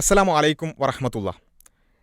അസ്സലാമു അലൈക്കും വറഹമത്തുള്ള.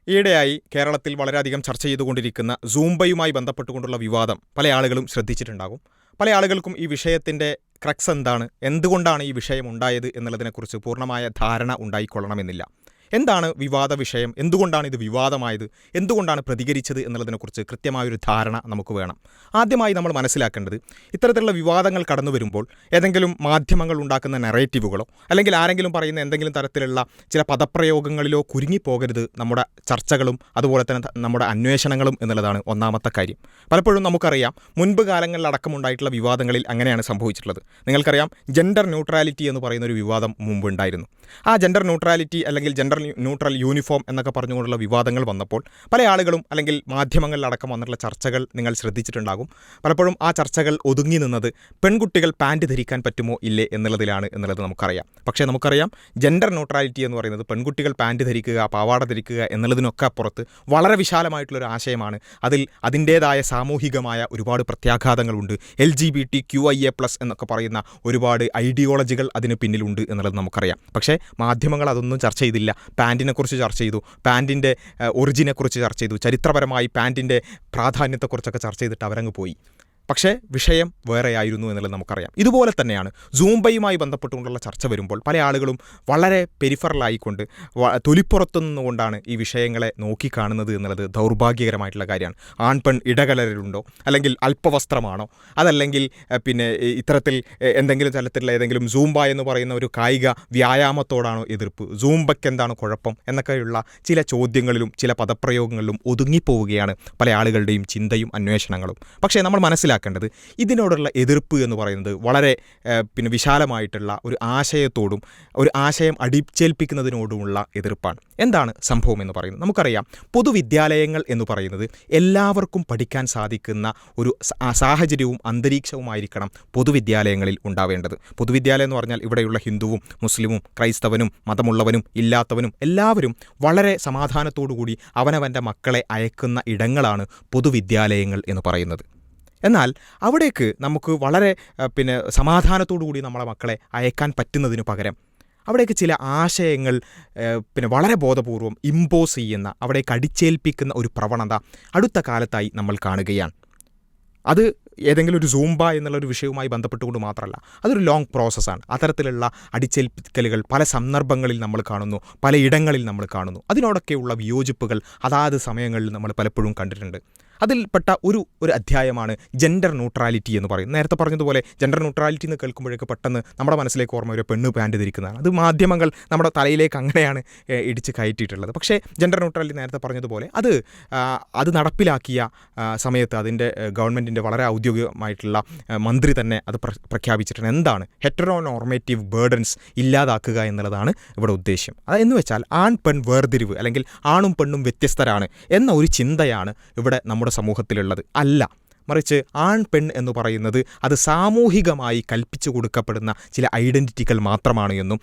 ഈയിടെയായി കേരളത്തിൽ വളരെയധികം ചർച്ച ചെയ്തുകൊണ്ടിരിക്കുന്ന സൂംബയുമായി ബന്ധപ്പെട്ടുകൊണ്ടുള്ള വിവാദം പല ആളുകളും ശ്രദ്ധിച്ചിട്ടുണ്ടാകും. പല ആളുകൾക്കും ഈ വിഷയത്തിന്റെ ക്രക്സ് എന്താണ്? എന്തുകൊണ്ടാണ് ഈ വിഷയം ഉണ്ടായത് എന്നുള്ളതിനെക്കുറിച്ച് പൂർണമായ ധാരണ ഉണ്ടായിക്കൊള്ളണമെന്നില്ല. എന്താണ് വിവാദ വിഷയം എന്തുകൊണ്ടാണ് ഇത് വിവാദമായത്? എന്തുകൊണ്ടാണ് പ്രതികരിച്ചത് എന്നുള്ളതിനെക്കുറിച്ച് കൃത്യമായൊരു ധാരണ നമുക്ക് വേണം. ആദ്യമായി നമ്മൾ മനസ്സിലാക്കേണ്ടത് ഇത്തരത്തിലുള്ള വിവാദങ്ങൾ കടന്നു വരുമ്പോൾ ഏതെങ്കിലും മാധ്യമങ്ങൾ ഉണ്ടാക്കുന്ന നെറേറ്റീവുകളോ അല്ലെങ്കിൽ ആരെങ്കിലും പറയുന്ന എന്തെങ്കിലും തരത്തിലുള്ള ചില പദപ്രയോഗങ്ങളിലോ കുരുങ്ങിപ്പോകരുത് നമ്മുടെ ചർച്ചകളും അതുപോലെ തന്നെ നമ്മുടെ അന്വേഷണങ്ങളും എന്നുള്ളതാണ് ഒന്നാമത്തെ കാര്യം. പലപ്പോഴും നമുക്കറിയാം മുൻപ് കാലങ്ങളിൽ അടക്കമുണ്ടായിട്ടുള്ള വിവാദങ്ങളിൽ അങ്ങനെയാണ് സംഭവിച്ചിട്ടുള്ളത്. നിങ്ങൾക്കറിയാം ജെൻഡർ ന്യൂട്രാലിറ്റി എന്ന് പറയുന്ന ഒരു വിവാദം മുമ്പുണ്ടായിരുന്നു. ആ ജെൻഡർ ന്യൂട്രാലിറ്റി അല്ലെങ്കിൽ ജെൻഡർ ന്യൂട്രൽ യൂണിഫോം എന്നൊക്കെ പറഞ്ഞുകൊണ്ടുള്ള വിവാദങ്ങൾ വന്നപ്പോൾ പല ആളുകളും അല്ലെങ്കിൽ മാധ്യമങ്ങളിലടക്കം വന്നിട്ടുള്ള ചർച്ചകൾ നിങ്ങൾ ശ്രദ്ധിച്ചിട്ടുണ്ടാകും. പലപ്പോഴും ആ ചർച്ചകൾ ഒതുങ്ങി നിന്നത് പെൺകുട്ടികൾ പാന്റ് ധരിക്കാൻ പറ്റുമോ ഇല്ലേ എന്നുള്ളതിലാണ് എന്നുള്ളത് നമുക്കറിയാം. പക്ഷേ നമുക്കറിയാം ജെൻഡർ ന്യൂട്രാലിറ്റി എന്ന് പറയുന്നത് പെൺകുട്ടികൾ പാന്റ് ധരിക്കുക പാവാട ധരിക്കുക എന്നുള്ളതിനൊക്കെ അപ്പുറത്ത് വളരെ വിശാലമായിട്ടുള്ളൊരു ആശയമാണ്. അതിൽ അതിന്റേതായ സാമൂഹികമായ ഒരുപാട് പ്രത്യാഘാതങ്ങളുണ്ട്. L G B T Q I A plus എന്നൊക്കെ പറയുന്ന ഒരുപാട് ഐഡിയോളജികൾ അതിന് പിന്നിലുണ്ട് എന്നുള്ളത് നമുക്കറിയാം. പക്ഷേ മാധ്യമങ്ങൾ അതൊന്നും ചർച്ച ചെയ്തില്ല. പാന്റിനെക്കുറിച്ച് ചർച്ച ചെയ്തു. പാന്റിന്റെ ഒറിജിനെക്കുറിച്ച് ചർച്ച ചെയ്തു. ചരിത്രപരമായി പാന്റിന്റെ പ്രാധാന്യത്തെക്കുറിച്ചൊക്കെ ചർച്ച ചെയ്തിട്ട് അവരങ്ങ് പോയി. പക്ഷേ വിഷയം വേറെയായിരുന്നു എന്നുള്ളത് നമുക്കറിയാം. ഇതുപോലെ തന്നെയാണ്. സൂംബയുമായി ബന്ധപ്പെട്ടുകൊണ്ടുള്ള ചർച്ച വരുമ്പോൾ പല ആളുകളും വളരെ പെരിഫറലായിക്കൊണ്ട് തൊലിപ്പുറത്തുനിന്നുകൊണ്ടാണ് തൊലിപ്പുറത്തു നിന്നുകൊണ്ടാണ് ഈ വിഷയങ്ങളെ നോക്കിക്കാണുന്നത് എന്നുള്ളത് ദൗർഭാഗ്യകരമായിട്ടുള്ള കാര്യമാണ്. ആൺപെൺ ഇടകലരുണ്ടോ അല്ലെങ്കിൽ അല്പവസ്ത്രമാണോ? അതല്ലെങ്കിൽ പിന്നെ ഇത്തരത്തിൽ എന്തെങ്കിലും തരത്തിലുള്ള ഏതെങ്കിലും സൂംബ എന്ന് പറയുന്ന ഒരു കായിക വ്യായാമത്തോടാണോ എതിർപ്പ്? സൂംബയ്ക്ക് എന്താണ് കുഴപ്പം? എന്നൊക്കെയുള്ള ചില ചോദ്യങ്ങളിലും ചില പദപ്രയോഗങ്ങളിലും ഒതുങ്ങിപ്പോവുകയാണ് പല ആളുകളുടെയും ചിന്തയും അന്വേഷണങ്ങളും. പക്ഷേ നമ്മൾ മനസ്സിലാക്കേണ്ടത് ഇതിനോടുള്ള എതിർപ്പ് എന്ന് പറയുന്നത് വളരെ പിന്നെ വിശാലമായിട്ടുള്ള ഒരു ആശയത്തോടും ഒരു ആശയം അടിച്ചേൽപ്പിക്കുന്നതിനോടുമുള്ള എതിർപ്പാണ്. എന്താണ് സംഭവം എന്ന് പറയുന്നത്? നമുക്കറിയാം പൊതുവിദ്യാലയങ്ങൾ എന്ന് പറയുന്നത് എല്ലാവർക്കും പഠിക്കാൻ സാധിക്കുന്ന ഒരു സാഹചര്യവും അന്തരീക്ഷവുമായിരിക്കണം പൊതുവിദ്യാലയങ്ങളിൽ ഉണ്ടാവേണ്ടത്. പൊതുവിദ്യാലയം എന്ന് പറഞ്ഞാൽ ഇവിടെയുള്ള ഹിന്ദുവും മുസ്ലിമും ക്രൈസ്തവനും മതമുള്ളവനും ഇല്ലാത്തവനും എല്ലാവരും വളരെ സമാധാനത്തോടുകൂടി അവനവന്റെ മക്കളെ അയക്കുന്ന ഇടങ്ങളാണ് പൊതുവിദ്യാലയങ്ങൾ എന്ന് പറയുന്നത്. എന്നാൽ അവിടേക്ക് നമുക്ക് വളരെ പിന്നെ സമാധാനത്തോടു കൂടി നമ്മളെ മക്കളെ അയക്കാൻ പറ്റുന്നതിനു പകരം അവിടേക്ക് ചില ആശയങ്ങൾ പിന്നെ വളരെ ബോധപൂർവം ഇമ്പോസ് ചെയ്യുന്ന അവിടേക്ക് അടിച്ചേൽപ്പിക്കുന്ന ഒരു പ്രവണത അടുത്ത കാലത്തായി നമ്മൾ കാണുകയാണ്. അത് ഏതെങ്കിലും ഒരു സൂംബ എന്നുള്ള ഒരു വിഷയവുമായി ബന്ധപ്പെട്ടുകൊണ്ട് മാത്രമല്ല അതൊരു ലോങ് പ്രോസസ്സാണ് അത്തരത്തിലുള്ള അടിച്ചേൽപ്പിക്കലുകൾ പല സന്ദർഭങ്ങളിൽ നമ്മൾ കാണുന്നു പല പലയിടങ്ങളിൽ നമ്മൾ കാണുന്നു. അതിനോടൊക്കെയുള്ള വിയോജിപ്പുകൾ അതാത് സമയങ്ങളിൽ നമ്മൾ പലപ്പോഴും കണ്ടിട്ടുണ്ട്. അതിൽപ്പെട്ട ഒരു ഒരു അധ്യായമാണ് ജെൻഡർ ന്യൂട്രാലിറ്റി എന്ന് പറയും നേരത്തെ പറഞ്ഞതുപോലെ ജെൻഡർ ന്യൂട്രാലിറ്റി എന്ന് കേൾക്കുമ്പോഴേക്ക് പെട്ടെന്ന് നമ്മുടെ മനസ്സിലേക്ക് ഓർമ്മ ഒരു പെണ്ണ് പാൻഡ് ധരിക്കുന്നതാണ്. അത് മാധ്യമങ്ങൾ നമ്മുടെ തലയിലേക്ക് അങ്ങനെയാണ് ഇടിച്ച് കയറ്റിയിട്ടുള്ളത്. പക്ഷേ ജെൻഡർ ന്യൂട്രാലിറ്റി നേരത്തെ പറഞ്ഞതുപോലെ അത് അത് നടപ്പിലാക്കിയ സമയത്ത് അതിന്റെ ഗവൺമെന്റിന്റെ വളരെ ഔദ്യോഗികമായിട്ടുള്ള മന്ത്രി തന്നെ അത് പ്ര- പ്രഖ്യാപിച്ചിട്ടുണ്ട്. എന്താണ്? ഹെറ്ററോ നോർമേറ്റീവ് ബേർഡൻസ് ഇല്ലാതാക്കുക എന്നുള്ളതാണ് ഇവിടെ ഉദ്ദേശ്യം. അത് എന്ന് വെച്ചാൽ ആൺ പെൺ വേർതിരിവ് അല്ലെങ്കിൽ ആണും പെണ്ണും വ്യത്യസ്തരാണ് എന്ന ഒരു ചിന്തയാണ് ഇവിടെ നമ്മുടെ സമൂഹത്തിലുള്ളത് അല്ല. മറിച്ച് ആൺ പെൺ എന്ന് പറയുന്നത് അത് സാമൂഹികമായി കൽപ്പിച്ചു കൊടുക്കപ്പെടുന്ന ചില ഐഡന്റിറ്റികൾ മാത്രമാണ് എന്നും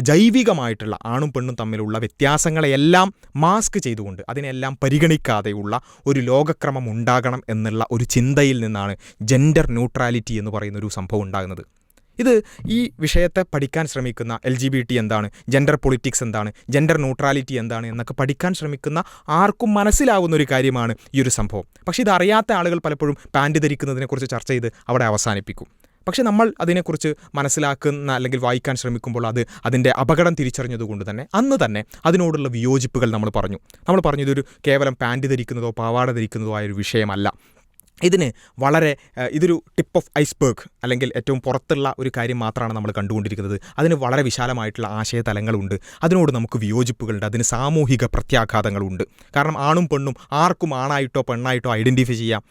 ജൈവികമായിട്ടുള്ള ആണും പെണ്ണും തമ്മിലുള്ള വ്യത്യാസങ്ങളെയെല്ലാം മാസ്ക് ചെയ്തുകൊണ്ട് അതിനെല്ലാം പരിഗണിക്കാതെയുള്ള ഒരു ലോകക്രമം ഉണ്ടാകണം എന്നുള്ള ഒരു ചിന്തയിൽ നിന്നാണ് ജെൻഡർ ന്യൂട്രാലിറ്റി എന്ന് പറയുന്ന ഒരു സംഭവം ഉണ്ടാകുന്നത്. ഇത് ഈ വിഷയത്തെ പഠിക്കാൻ ശ്രമിക്കുന്ന എൽ ജി ബി ടി എന്താണ്? ജെൻഡർ പൊളിറ്റിക്സ് എന്താണ്? ജെൻഡർ ന്യൂട്രാലിറ്റി എന്താണ്? എന്നൊക്കെ പഠിക്കാൻ ശ്രമിക്കുന്ന ആർക്കും മനസ്സിലാവുന്ന ഒരു കാര്യമാണ് ഈ ഒരു സംഭവം. പക്ഷേ ഇത് അറിയാത്ത ആളുകൾ പലപ്പോഴും പാന്റ് ധരിക്കുന്നതിനെക്കുറിച്ച് ചർച്ച ചെയ്ത് അവിടെ അവസാനിപ്പിക്കും. പക്ഷേ നമ്മൾ അതിനെക്കുറിച്ച് മനസ്സിലാക്കുന്ന അല്ലെങ്കിൽ വായിക്കാൻ ശ്രമിക്കുമ്പോൾ അത് അതിന്റെ അപകടം തിരിച്ചറിഞ്ഞതുകൊണ്ട് തന്നെ അന്ന് തന്നെ അതിനോടുള്ള വിയോജിപ്പുകൾ നമ്മൾ പറഞ്ഞു. നമ്മൾ പറഞ്ഞു ഇതൊരു കേവലം പാന്റ് ധരിക്കുന്നതോ പാവാട ധരിക്കുന്നതോ ആയ ഒരു വിഷയമല്ല. ഇതിന് വളരെ ഇതൊരു ടിപ്പ് ഓഫ് ഐസ്ബർഗ് അല്ലെങ്കിൽ ഏറ്റവും പുറത്തുള്ള ഒരു കാര്യം മാത്രമാണ് നമ്മൾ കണ്ടുകൊണ്ടിരിക്കുന്നത്. അതിന് വളരെ വിശാലമായിട്ടുള്ള ആശയ തലങ്ങളുണ്ട് അതിനോട് നമുക്ക് വിയോജിപ്പുകളുണ്ട്. അതിന് സാമൂഹിക പ്രത്യാഘാതങ്ങളുണ്ട്. കാരണം ആണും പെണ്ണും ആർക്കും ആണായിട്ടോ പെണ്ണായിട്ടോ ഐഡന്റിഫൈ ചെയ്യാം.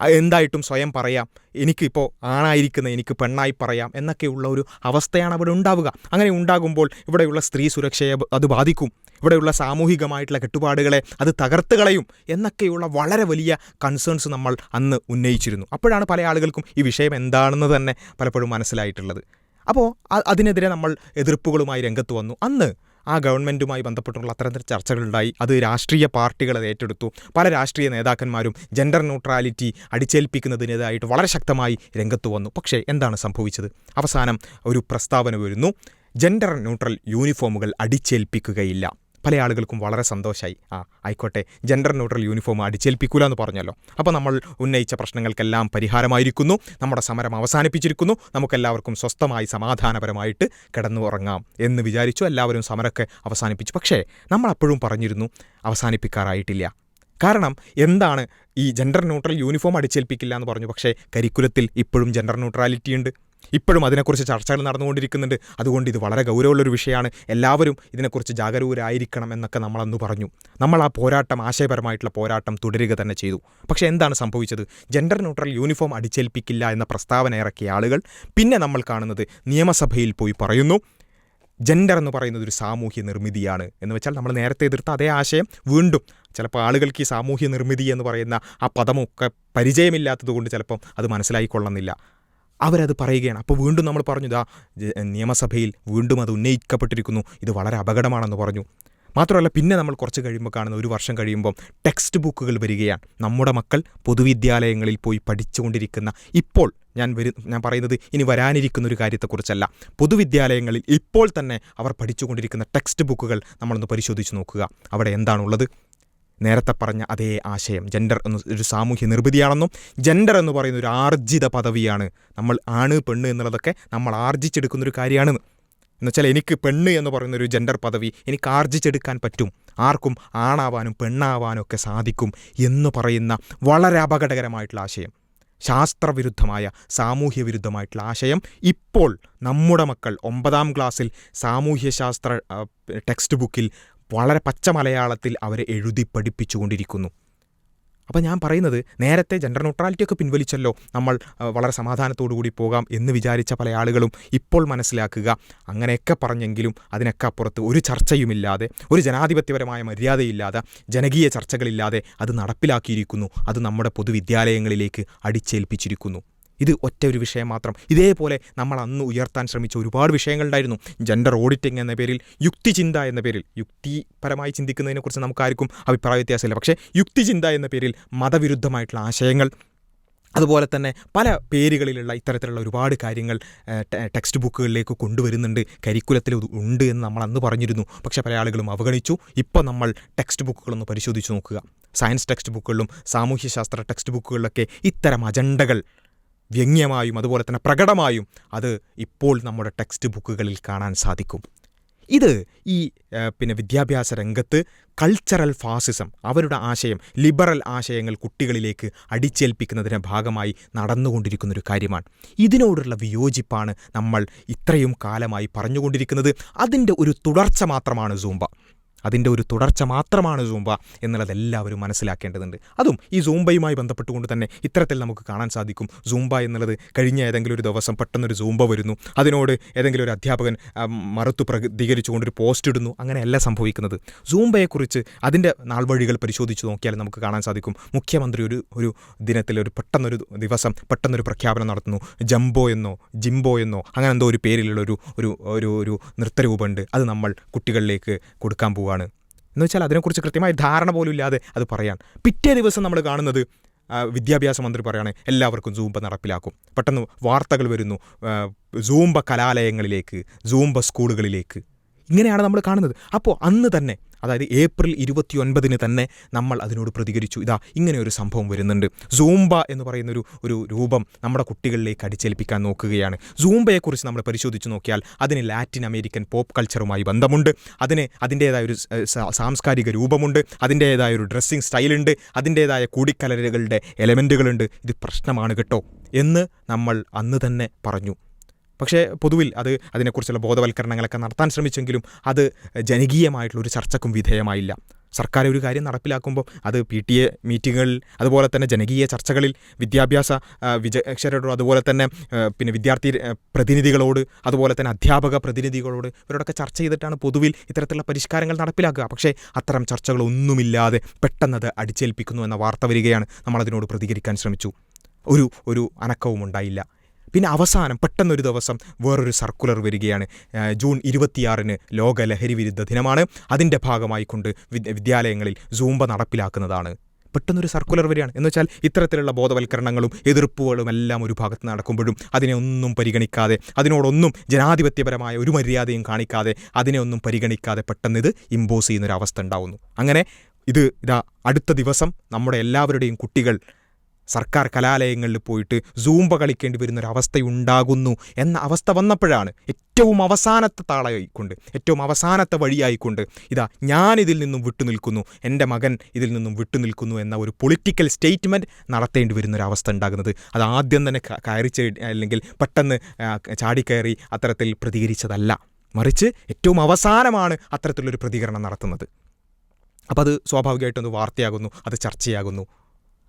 എന്തായിട്ടും സ്വയം പറയാം. എനിക്കിപ്പോൾ ആണായിരിക്കുന്ന എനിക്ക് പെണ്ണായി പറയാം എന്നൊക്കെയുള്ള ഒരു അവസ്ഥയാണ് അവിടെ ഉണ്ടാവുക. അങ്ങനെ ഉണ്ടാകുമ്പോൾ ഇവിടെയുള്ള സ്ത്രീ സുരക്ഷയെ അത് ബാധിക്കും. ഇവിടെയുള്ള സാമൂഹികമായിട്ടുള്ള കെട്ടുപാടുകളെ അത് തകർത്ത് കളയും എന്നൊക്കെയുള്ള വളരെ വലിയ കൺസേൺസ് നമ്മൾ അന്ന് ഉന്നയിച്ചിരുന്നു. അപ്പോഴാണ് പല ആളുകൾക്കും ഈ വിഷയം എന്താണെന്ന് തന്നെ പലപ്പോഴും മനസ്സിലായിട്ടുള്ളത്. അപ്പോൾ അതിനെതിരെ നമ്മൾ എതിർപ്പുകളുമായി രംഗത്ത് വന്നു. അന്ന് ആ ഗവൺമെന്റുമായി ബന്ധപ്പെട്ടുള്ള അത്തരത്തിൽ ചർച്ചകളുണ്ടായി. അത് രാഷ്ട്രീയ പാർട്ടികൾ ഏറ്റെടുത്തു. പല രാഷ്ട്രീയ നേതാക്കന്മാരും ജെൻഡർ ന്യൂട്രാലിറ്റി അടിച്ചേൽപ്പിക്കുന്നതിനെതിരായിട്ട് വളരെ ശക്തമായി രംഗത്ത് വന്നു. പക്ഷേ എന്താണ് സംഭവിച്ചത്? അവസാനം ഒരു പ്രസ്താവന വരുന്നു. ജെൻഡർ ന്യൂട്രൽ യൂണിഫോമുകൾ അടിച്ചേൽപ്പിക്കുകയില്ല. പല ആളുകൾക്കും വളരെ സന്തോഷമായി ആ ആയിക്കോട്ടെ. ജെൻഡർ ന്യൂട്രൽ യൂണിഫോം അടിച്ചേൽപ്പിക്കൂല എന്ന് പറഞ്ഞല്ലോ. അപ്പോൾ നമ്മൾ ഉന്നയിച്ച പ്രശ്നങ്ങൾക്കെല്ലാം പരിഹാരമായിരിക്കുന്നു. നമ്മുടെ സമരം അവസാനിപ്പിച്ചിരിക്കുന്നു. നമുക്കെല്ലാവർക്കും സ്വസ്ഥമായി സമാധാനപരമായിട്ട് കിടന്നു ഉറങ്ങാം എന്ന് വിചാരിച്ചു എല്ലാവരും സമരമൊക്കെ അവസാനിപ്പിച്ചു. പക്ഷേ നമ്മൾ അപ്പോഴും പറഞ്ഞിരുന്നു അവസാനിപ്പിക്കാറായിട്ടില്ല. കാരണം എന്താണ് ഈ ജെൻഡർ ന്യൂട്രൽ യൂണിഫോം അടിച്ചേൽപ്പിക്കില്ല എന്ന് പറഞ്ഞു. പക്ഷേ കരിക്കുലത്തിൽ ഇപ്പോഴും ജെൻഡർ ന്യൂട്രാലിറ്റി ഉണ്ട്. ഇപ്പോഴും അതിനെക്കുറിച്ച് ചർച്ചകൾ നടന്നുകൊണ്ടിരിക്കുന്നുണ്ട്. അതുകൊണ്ട് ഇത് വളരെ ഗൗരവമുള്ളൊരു വിഷയമാണ്. എല്ലാവരും ഇതിനെക്കുറിച്ച് ജാഗരൂകരായിരിക്കണം എന്നൊക്കെ നമ്മളന്ന് പറഞ്ഞു. നമ്മൾ ആ പോരാട്ടം ആശയപരമായിട്ടുള്ള പോരാട്ടം തുടരുക തന്നെ ചെയ്തു. പക്ഷേ എന്താണ് സംഭവിച്ചത്? ജെൻഡർ ന്യൂട്രൽ യൂണിഫോം അടിച്ചേൽപ്പിക്കില്ല എന്ന പ്രസ്താവന ഇറക്കിയ ആളുകൾ പിന്നെ നമ്മൾ കാണുന്നത് നിയമസഭയിൽ പോയി പറയുന്നു ജെൻഡർ എന്ന് പറയുന്നത് ഒരു സാമൂഹ്യ നിർമ്മിതിയാണ് എന്ന് വെച്ചാൽ നമ്മൾ നേരത്തെ എതിർത്ത അതേ ആശയം വീണ്ടും. ചിലപ്പോൾ ആളുകൾക്ക് ഈ സാമൂഹ്യ നിർമ്മിതി എന്ന് പറയുന്ന ആ പദമൊക്കെ പരിചയമില്ലാത്തത് കൊണ്ട് ചിലപ്പം അത് മനസ്സിലായിക്കൊള്ളുന്നില്ല. അവരത് പറയുകയാണ്. അപ്പോൾ വീണ്ടും നമ്മൾ പറഞ്ഞു ഇതാ നിയമസഭയിൽ വീണ്ടും അത് ഉന്നയിക്കപ്പെട്ടിരിക്കുന്നു. ഇത് വളരെ അപകടമാണെന്ന് പറഞ്ഞു. മാത്രമല്ല പിന്നെ നമ്മൾ കുറച്ച് കഴിയുമ്പോൾ കാണുന്ന ഒരു വർഷം കഴിയുമ്പം ടെക്സ്റ്റ് ബുക്കുകൾ വരികയാണ്. നമ്മുടെ മക്കൾ പൊതുവിദ്യാലയങ്ങളിൽ പോയി പഠിച്ചുകൊണ്ടിരിക്കുന്ന ഇപ്പോൾ ഞാൻ വരു ഞാൻ പറയുന്നത് ഇനി വരാനിരിക്കുന്ന ഒരു കാര്യത്തെക്കുറിച്ചല്ല. പൊതുവിദ്യാലയങ്ങളിൽ ഇപ്പോൾ തന്നെ അവർ പഠിച്ചുകൊണ്ടിരിക്കുന്ന ടെക്സ്റ്റ് ബുക്കുകൾ നമ്മളൊന്ന് പരിശോധിച്ച് നോക്കുക. അവിടെ എന്താണുള്ളത്? നേരത്തെ പറഞ്ഞ അതേ ആശയം. ജെൻഡർ എന്ന ഒരു സാമൂഹ്യ നിർമ്മിതിയാണെന്നും ജെൻഡർ എന്ന് പറയുന്ന ഒരു ആർജിത പദവിയാണ്. നമ്മൾ ആണ് പെണ്ണ് എന്നുള്ളതൊക്കെ നമ്മൾ ആർജിച്ചെടുക്കുന്നൊരു കാര്യമാണ് എന്നുവെച്ചാൽ എനിക്ക് പെണ്ണ് എന്ന് പറയുന്ന ഒരു ജെൻഡർ പദവി എനിക്ക് ആർജിച്ചെടുക്കാൻ പറ്റും. ആർക്കും ആണാവാനും പെണ്ണാവാനും ഒക്കെ സാധിക്കും എന്ന് പറയുന്ന വളരെ അപകടകരമായിട്ടുള്ള ആശയം. ശാസ്ത്രവിരുദ്ധമായ സാമൂഹ്യ വിരുദ്ധമായിട്ടുള്ള ആശയം. ഇപ്പോൾ നമ്മുടെ മക്കൾ ഒമ്പതാം ക്ലാസ്സിൽ സാമൂഹ്യശാസ്ത്ര ടെക്സ്റ്റ് ബുക്കിൽ വളരെ പച്ച മലയാളത്തിൽ അവരെ എഴുതി പഠിപ്പിച്ചുകൊണ്ടിരിക്കുന്നു. അപ്പോൾ ഞാൻ പറയുന്നത് നേരത്തെ ജെൻഡർ ന്യൂട്രാലിറ്റി ഒക്കെ പിൻവലിച്ചല്ലോ നമ്മൾ വളരെ കൂടി പോകാം എന്ന് വിചാരിച്ച പല ആളുകളും ഇപ്പോൾ മനസ്സിലാക്കുക. അങ്ങനെയൊക്കെ പറഞ്ഞെങ്കിലും അതിനൊക്കെ അപ്പുറത്ത് ഒരു ചർച്ചയുമില്ലാതെ ഒരു ജനാധിപത്യപരമായ മര്യാദയില്ലാതെ ജനകീയ ചർച്ചകളില്ലാതെ അത് നടപ്പിലാക്കിയിരിക്കുന്നു. അത് നമ്മുടെ പൊതുവിദ്യാലയങ്ങളിലേക്ക് അടിച്ചേൽപ്പിച്ചിരിക്കുന്നു. ഇത് ഒറ്റ ഒരു വിഷയം മാത്രം. ഇതേപോലെ നമ്മൾ അന്ന് ഉയർത്താൻ ശ്രമിച്ച ഒരുപാട് വിഷയങ്ങളുണ്ടായിരുന്നു. ജെൻഡർ ഓഡിറ്റിംഗ് എന്ന പേരിൽ യുക്തിചിന്ത എന്ന പേരിൽ. യുക്തിപരമായി ചിന്തിക്കുന്നതിനെക്കുറിച്ച് നമുക്കാർക്കും അഭിപ്രായ വ്യത്യാസമില്ല. പക്ഷേ യുക്തിചിന്ത എന്ന പേരിൽ മതവിരുദ്ധമായിട്ടുള്ള ആശയങ്ങൾ അതുപോലെ തന്നെ പല പേരുകളിലുള്ള ഇത്തരത്തിലുള്ള ഒരുപാട് കാര്യങ്ങൾ ടെക്സ്റ്റ് ബുക്കുകളിലേക്ക് കൊണ്ടുവരുന്നുണ്ട്. കരിക്കുലത്തിൽ ഉണ്ട് എന്ന് നമ്മൾ അന്ന് പറഞ്ഞിരുന്നു. പക്ഷേ പല ആളുകളും അവഗണിച്ചു. ഇപ്പോൾ നമ്മൾ ടെക്സ്റ്റ് ബുക്കുകളൊന്ന് പരിശോധിച്ച് നോക്കുക. സയൻസ് ടെക്സ്റ്റ് ബുക്കുകളിലും സാമൂഹ്യശാസ്ത്ര ടെക്സ്റ്റ് ബുക്കുകളിലൊക്കെ ഇത്തരം അജണ്ടകൾ വ്യംഗ്യമായും അതുപോലെ തന്നെ പ്രകടമായും അത് ഇപ്പോൾ നമ്മുടെ ടെക്സ്റ്റ് ബുക്കുകളിൽ കാണാൻ സാധിക്കും. ഇത് ഈ പിന്നെ വിദ്യാഭ്യാസ രംഗത്ത് കൾച്ചറൽ ഫാസിസം അവരുടെ ആശയം ലിബറൽ ആശയങ്ങൾ കുട്ടികളിലേക്ക് അടിച്ചേൽപ്പിക്കുന്നതിന്റെ ഭാഗമായി നടന്നുകൊണ്ടിരിക്കുന്നൊരു കാര്യമാണ്. ഇതിനോടുള്ള വിയോജിപ്പാണ് നമ്മൾ ഇത്രയും കാലമായി പറഞ്ഞുകൊണ്ടിരിക്കുന്നത്. അതിന്റെ ഒരു തുടർച്ച മാത്രമാണ് സൂംബ. അതിന്റെ ഒരു തുടർച്ച മാത്രമാണ് സൂംബ എന്നുള്ളത് എല്ലാവരും മനസ്സിലാക്കേണ്ടതുണ്ട്. അതും ഈ സൂംബയുമായി ബന്ധപ്പെട്ടുകൊണ്ട് തന്നെ ഇത്തരത്തിൽ നമുക്ക് കാണാൻ സാധിക്കും. സൂംബ എന്നുള്ളത് കഴിഞ്ഞ ഏതെങ്കിലും ഒരു ദിവസം പെട്ടെന്നൊരു സൂംബ വരുന്നു. അതിനോട് ഏതെങ്കിലും ഒരു അധ്യാപകൻ മറുത്തു പ്രതികരിച്ചുകൊണ്ട് ഒരു പോസ്റ്റ് ഇടുന്നു. അങ്ങനെയല്ല സംഭവിക്കുന്നത്. സൂംബയെക്കുറിച്ച് അതിന്റെ നാൾവഴികൾ പരിശോധിച്ച് നോക്കിയാൽ നമുക്ക് കാണാൻ സാധിക്കും. മുഖ്യമന്ത്രി ഒരു ഒരു ദിനത്തിൽ ഒരു പെട്ടെന്നൊരു ദിവസം പെട്ടെന്നൊരു പ്രഖ്യാപനം നടത്തുന്നു. ജംബോ എന്നോ ജിംബോ എന്നോ അങ്ങനെ എന്തോ ഒരു പേരിലുള്ള ഒരു ഒരു ഒരു നൃത്തരൂപമുണ്ട്. അത് നമ്മൾ കുട്ടികളിലേക്ക് കൊടുക്കാൻ പോവുകയാണ് എന്ന് വെച്ചാൽ അതിനെക്കുറിച്ച് കൃത്യമായ ധാരണ പോലും ഇല്ലാതെ അത് പറയാൻ. പിറ്റേ ദിവസം നമ്മൾ കാണുന്നത് വിദ്യാഭ്യാസ മന്ത്രി പറയുകയാണ് എല്ലാവർക്കും സൂംബ നടപ്പിലാക്കും. പെട്ടെന്ന് വാർത്തകൾ വരുന്നു സൂംബ കലാലയങ്ങളിലേക്ക് സൂംബ സ്കൂളുകളിലേക്ക്. ഇങ്ങനെയാണ് നമ്മൾ കാണുന്നത്. അപ്പോൾ അന്ന് തന്നെ അതായത് ഏപ്രിൽ ഇരുപത്തി ഒൻപതിന് തന്നെ നമ്മൾ അതിനോട് പ്രതികരിച്ചു. ഇതാ ഇങ്ങനെ ഒരു സംഭവം വരുന്നുണ്ട്. സൂംബ എന്ന് പറയുന്നൊരു ഒരു രൂപം നമ്മുടെ കുട്ടികളിലേക്ക് അടിച്ചേൽപ്പിക്കാൻ നോക്കുകയാണ്. സൂംബയെക്കുറിച്ച് നമ്മൾ പരിശോധിച്ച് നോക്കിയാൽ അതിന് ലാറ്റിൻ അമേരിക്കൻ പോപ്പ് കൾച്ചറുമായി ബന്ധമുണ്ട്. അതിന് അതിന്റേതായ ഒരു സാംസ്കാരിക രൂപമുണ്ട്. അതിന്റേതായ ഒരു ഡ്രസ്സിങ് സ്റ്റൈലുണ്ട്. അതിന്റേതായ കൂടിക്കലരുകളുടെ എലമെന്റുകളുണ്ട് ഇത് പ്രശ്നമാണ് കേട്ടോ എന്ന് നമ്മൾ അന്ന് തന്നെ പറഞ്ഞു. പക്ഷേ പൊതുവിൽ അത് അതിനെക്കുറിച്ചുള്ള ബോധവൽക്കരണങ്ങളൊക്കെ നടത്താൻ ശ്രമിച്ചെങ്കിലും അത് ജനകീയമായിട്ടുള്ള ഒരു ചർച്ചക്കും വിധേയമായില്ല. സർക്കാർ ഒരു കാര്യം നടപ്പിലാക്കുമ്പോൾ അത് പി ടി എ മീറ്റിങ്ങുകളിൽ അതുപോലെ തന്നെ ജനകീയ ചർച്ചകളിൽ വിദ്യാഭ്യാസ വിജക്ഷരോട് അതുപോലെ തന്നെ പിന്നെ വിദ്യാർത്ഥി പ്രതിനിധികളോട് അതുപോലെ തന്നെ അധ്യാപക പ്രതിനിധികളോട് ഇവരോടൊക്കെ ചർച്ച ചെയ്തിട്ടാണ് പൊതുവിൽ ഇത്തരത്തിലുള്ള പരിഷ്കാരങ്ങൾ നടപ്പിലാക്കുക. പക്ഷേ അത്തരം ചർച്ചകളൊന്നുമില്ലാതെ പെട്ടെന്നത് അടിച്ചേൽപ്പിക്കുന്നു എന്ന വാർത്ത വരികയാണ് നമ്മളതിനോട് പ്രതികരിക്കാൻ ശ്രമിച്ചു. ഒരു ഒരു അനക്കവും ഉണ്ടായില്ല പിന്നെ അവസാനം പെട്ടെന്നൊരു ദിവസം വേറൊരു സർക്കുലർ വരികയാണ്. ജൂൺ ഇരുപത്തിയാറിന് ലോക ലഹരി വിരുദ്ധ ദിനമാണ്. അതിന്റെ ഭാഗമായി കൊണ്ട് വിദ്യാലയങ്ങളിൽ സൂംബ നടപ്പിലാക്കുന്നതാണ്. പെട്ടെന്നൊരു സർക്കുലർ വരികയാണ്. എന്ന് വെച്ചാൽ ഇത്തരത്തിലുള്ള ബോധവൽക്കരണങ്ങളും എതിർപ്പുകളും എല്ലാം ഒരു ഭാഗത്ത് നടക്കുമ്പോഴും അതിനെ ഒന്നും പരിഗണിക്കാതെ അതിനോടൊന്നും ജനാധിപത്യപരമായ ഒരു മര്യാദയും കാണിക്കാതെ അതിനെ ഒന്നും പരിഗണിക്കാതെ പെട്ടെന്ന് ഇത് ഇമ്പോസ് ചെയ്യുന്നൊരു അവസ്ഥ ഉണ്ടാവുന്നു. അങ്ങനെ ഇത് ഇതാ അടുത്ത ദിവസം നമ്മുടെ എല്ലാവരുടെയും കുട്ടികൾ സർക്കാർ കലാലയങ്ങളിൽ പോയിട്ട് സൂംബ കളിക്കേണ്ടി വരുന്നൊരവസ്ഥയുണ്ടാകുന്നു എന്ന അവസ്ഥ വന്നപ്പോഴാണ് ഏറ്റവും അവസാനത്തെ താളായിക്കൊണ്ട് ഏറ്റവും അവസാനത്തെ വഴിയായിക്കൊണ്ട് ഇതാ ഞാൻ ഇതിൽ നിന്നും വിട്ടുനിൽക്കുന്നു എന്റെ മകൻ ഇതിൽ നിന്നും വിട്ടുനിൽക്കുന്നു എന്ന ഒരു പൊളിറ്റിക്കൽ സ്റ്റേറ്റ്മെന്റ് നടത്തേണ്ടി വരുന്നൊരവസ്ഥ ഉണ്ടാകുന്നത്. അത് ആദ്യം തന്നെ കയറി അല്ലെങ്കിൽ പെട്ടെന്ന് ചാടിക്കയറി അത്തരത്തിൽ പ്രതികരിച്ചതല്ല. മറിച്ച് ഏറ്റവും അവസാനമാണ് അത്തരത്തിലൊരു പ്രതികരണം നടത്തുന്നത്. അപ്പോൾ അത് സ്വാഭാവികമായിട്ടും അത് വാർത്തയാകുന്നു അത് ചർച്ചയാകുന്നു.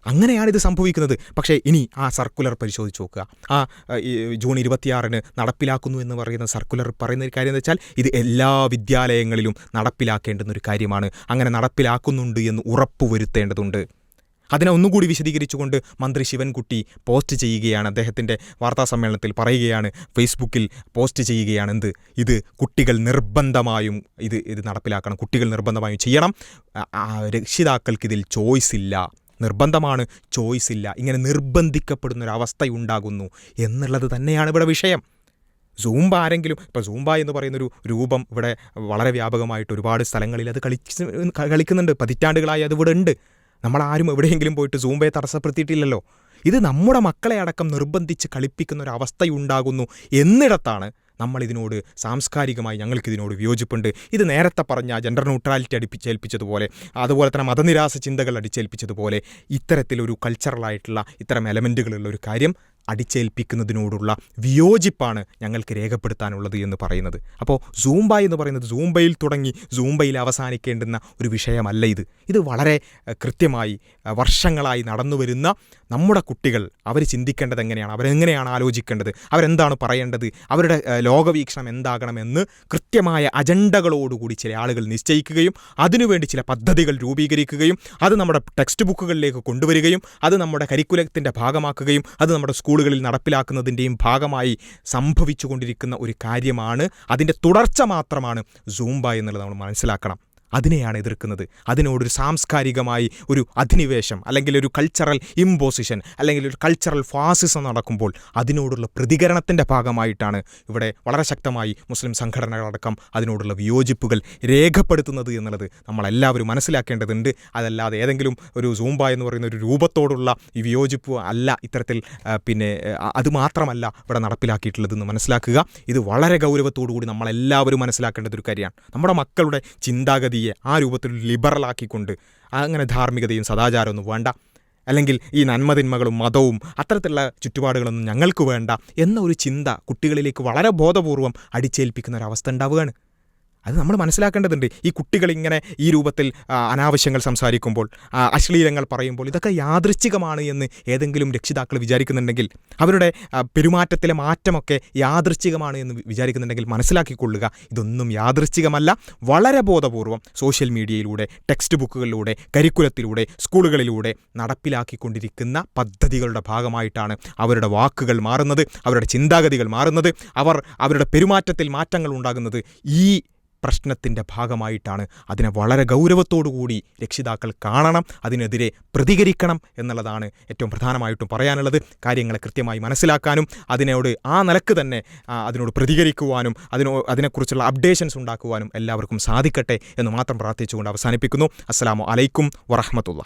അങ്ങനെയാണ് ഇത് സംഭവിക്കുന്നത്. പക്ഷേ ഇനി ആ സർക്കുലർ പരിശോധിച്ച് നോക്കുക. ആ ജൂൺ ഇരുപത്തിയാറിന് നടപ്പിലാക്കുന്നു എന്ന് പറയുന്ന സർക്കുലർ പറയുന്ന ഒരു കാര്യം എന്ന് വെച്ചാൽ ഇത് എല്ലാ വിദ്യാലയങ്ങളിലും നടപ്പിലാക്കേണ്ടുന്ന ഒരു കാര്യമാണ്. അങ്ങനെ നടപ്പിലാക്കുന്നുണ്ട് എന്ന് ഉറപ്പുവരുത്തേണ്ടതുണ്ട് അതിനെ ഒന്നുകൂടി വിശദീകരിച്ചുകൊണ്ട് മന്ത്രി ശിവൻകുട്ടി പോസ്റ്റ് ചെയ്യുകയാണ്. അദ്ദേഹത്തിന്റെ സമ്മേളനത്തിൽ പറയുകയാണ് ഫേസ്ബുക്കിൽ പോസ്റ്റ് ചെയ്യുകയാണ് എന്ത്? ഇത് കുട്ടികൾ നിർബന്ധമായും ഇത് ഇത് നടപ്പിലാക്കണം. കുട്ടികൾ നിർബന്ധമായും ചെയ്യണം. ആ, ആ, രക്ഷിതാക്കൾക്ക് ഇതിൽ ചോയ്സ് ഇല്ല. നിർബന്ധമാണ്. ചോയ്സ് ഇല്ല. ഇങ്ങനെ നിർബന്ധിക്കപ്പെടുന്ന ഒരു അവസ്ഥയുണ്ടാകുന്നു എന്നുള്ളത് തന്നെയാണ് ഇവിടെ വിഷയം. സൂംബ ആരെങ്കിലും ഇപ്പോൾ സൂംബ എന്ന് പറയുന്നൊരു രൂപം ഇവിടെ വളരെ വ്യാപകമായിട്ട് ഒരുപാട് സ്ഥലങ്ങളിൽ അത് കളിച്ച് കളിക്കുന്നുണ്ട്. പതിറ്റാണ്ടുകളായി അത് ഇവിടെ ഉണ്ട്. നമ്മളാരും എവിടെയെങ്കിലും പോയിട്ട് സൂംബയെ തടസ്സപ്പെടുത്തിയിട്ടില്ലല്ലോ. ഇത് നമ്മുടെ മക്കളെ അടക്കം നിർബന്ധിച്ച് കളിപ്പിക്കുന്ന ഒരു അവസ്ഥയുണ്ടാകുന്നു എന്നിടത്താണ് നമ്മൾ ഇതിനോട് സാംസ്കാരികമായി ഞങ്ങൾക്കിതിനോട് വിയോജിപ്പുണ്ട്. ഇത് നേരത്തെ പറഞ്ഞ ജെൻഡർ ന്യൂട്രാലിറ്റി അടിപ്പിച്ചേൽപ്പിച്ചതുപോലെ അതുപോലെ തന്നെ മതനിരാസ ചിന്തകൾ അടിച്ചേൽപ്പിച്ചതുപോലെ ഇത്തരത്തിലൊരു കൾച്ചറലായിട്ടുള്ള ഇത്തരം എലമെന്റുകളുള്ള ഒരു കാര്യം അടിച്ചേൽപ്പിക്കുന്നതിനോടുള്ള വിയോജിപ്പാണ് ഞങ്ങൾക്ക് രേഖപ്പെടുത്താനുള്ളത് എന്ന് പറയുന്നത്. അപ്പോൾ സൂംബ എന്ന് പറയുന്നത് സൂംബയിൽ തുടങ്ങി സൂംബയിൽ അവസാനിക്കേണ്ടുന്ന ഒരു വിഷയമല്ല ഇത്. ഇത് വളരെ കൃത്യമായി വർഷങ്ങളായി നടന്നു വരുന്ന നമ്മുടെ കുട്ടികൾ അവർ ചിന്തിക്കേണ്ടത് എങ്ങനെയാണ്? അവരെങ്ങനെയാണ് ആലോചിക്കേണ്ടത്? അവരെന്താണ് പറയേണ്ടത്? അവരുടെ ലോകവീക്ഷണം എന്താകണമെന്ന് കൃത്യമായ അജണ്ടകളോടുകൂടി ചില ആളുകൾ നിശ്ചയിക്കുകയും അതിനുവേണ്ടി ചില പദ്ധതികൾ രൂപീകരിക്കുകയും അത് നമ്മുടെ ടെക്സ്റ്റ് ബുക്കുകളിലേക്ക് കൊണ്ടുവരികയും അത് നമ്മുടെ കരിക്കുലത്തിന്റെ ഭാഗമാക്കുകയും അത് നമ്മുടെ സ്കൂളുകളിൽ നടപ്പിലാക്കുന്നതിന്റെയും ഭാഗമായി സംഭവിച്ചുകൊണ്ടിരിക്കുന്ന ഒരു കാര്യമാണ്. അതിന്റെ തുടർച്ച മാത്രമാണ് സൂംബ എന്നുള്ളത് നമ്മൾ മനസ്സിലാക്കണം. അതിനെയാണ് എതിർക്കുന്നത്. അതിനോടൊരു സാംസ്കാരികമായി ഒരു അധിനിവേശം അല്ലെങ്കിൽ ഒരു കൾച്ചറൽ ഇമ്പോസിഷൻ അല്ലെങ്കിൽ ഒരു കൾച്ചറൽ ഫാസിസം നടക്കുമ്പോൾ അതിനോടുള്ള പ്രതികരണത്തിന്റെ ഭാഗമായിട്ടാണ് ഇവിടെ വളരെ ശക്തമായി മുസ്ലിം സംഘടനകളടക്കം അതിനോടുള്ള വിയോജിപ്പുകൾ രേഖപ്പെടുത്തുന്നത് എന്നുള്ളത് നമ്മളെല്ലാവരും മനസ്സിലാക്കേണ്ടതുണ്ട്. അതല്ലാതെ ഏതെങ്കിലും ഒരു സൂംബ എന്ന് പറയുന്ന ഒരു രൂപത്തോടുള്ള ഈ വിയോജിപ്പ് അല്ല ഇത്തരത്തിൽ പിന്നെ അത് മാത്രമല്ല ഇവിടെ നടപ്പിലാക്കിയിട്ടുള്ളതെന്ന് മനസ്സിലാക്കുക. ഇത് വളരെ ഗൗരവത്തോടു കൂടി നമ്മളെല്ലാവരും മനസ്സിലാക്കേണ്ടത് ഒരു കാര്യമാണ്. നമ്മുടെ മക്കളുടെ ചിന്താഗതിയെ ആ രൂപത്തിൽ ലിബറലാക്കിക്കൊണ്ട് അങ്ങനെ ധാർമ്മികതയും സദാചാരമൊന്നും വേണ്ട. അല്ലെങ്കിൽ ഈ നന്മതിന്മകളും മതവും അത്തരത്തിലുള്ള ചുറ്റുപാടുകളൊന്നും ഞങ്ങൾക്ക് വേണ്ട എന്ന ഒരു ചിന്ത കുട്ടികളിലേക്ക് വളരെ ബോധപൂർവം അടിച്ചേൽപ്പിക്കുന്ന ഒരു അവസ്ഥ ഉണ്ടാവുകയാണ്. അത് നമ്മൾ മനസ്സിലാക്കേണ്ടതുണ്ട്. ഈ കുട്ടികൾ ഇങ്ങനെ ഈ രൂപത്തിൽ അനാവശ്യങ്ങൾ സംസാരിക്കുമ്പോൾ അശ്ലീലങ്ങൾ പറയുമ്പോൾ ഇതൊക്കെ യാദൃച്ഛികമാണ് എന്ന് ഏതെങ്കിലും രക്ഷിതാക്കൾ വിചാരിക്കുന്നുണ്ടെങ്കിൽ അവരുടെ പെരുമാറ്റത്തിലെ മാറ്റമൊക്കെ യാദൃച്ഛികമാണ് എന്ന് വിചാരിക്കുന്നുണ്ടെങ്കിൽ മനസ്സിലാക്കിക്കൊള്ളുക. ഇതൊന്നും യാദൃച്ഛികമല്ല വളരെ ബോധപൂർവം സോഷ്യൽ മീഡിയയിലൂടെ ടെക്സ്റ്റ് ബുക്കുകളിലൂടെ കരിക്കുലത്തിലൂടെ സ്കൂളുകളിലൂടെ നടപ്പിലാക്കിക്കൊണ്ടിരിക്കുന്ന പദ്ധതികളുടെ ഭാഗമായിട്ടാണ് അവരുടെ വാക്കുകൾ മാറുന്നത് അവരുടെ ചിന്താഗതികൾ മാറുന്നത് അവർ അവരുടെ പെരുമാറ്റത്തിൽ മാറ്റങ്ങൾ ഉണ്ടാകുന്നത്. ഈ പ്രശ്നത്തിന്റെ ഭാഗമായിട്ടാണ് അതിനെ വളരെ ഗൗരവത്തോടുകൂടി രക്ഷിതാക്കൾ കാണണം അതിനെതിരെ പ്രതികരിക്കണം എന്നുള്ളതാണ് ഏറ്റവും പ്രധാനമായിട്ടും പറയാനുള്ളത്. കാര്യങ്ങളെ കൃത്യമായി മനസ്സിലാക്കാനും അതിനോട് ആ നിലയ്ക്ക് തന്നെ അതിനോട് പ്രതികരിക്കുവാനും അതിനോ അതിനെക്കുറിച്ചുള്ള അപ്ഡേഷൻസ് ഉണ്ടാക്കുവാനും എല്ലാവർക്കും സാധിക്കട്ടെ എന്ന് മാത്രം പ്രാർത്ഥിച്ചുകൊണ്ട് അവസാനിപ്പിക്കുന്നു. അസ്സാം അലൈക്കും വറഹമത്തുള്ള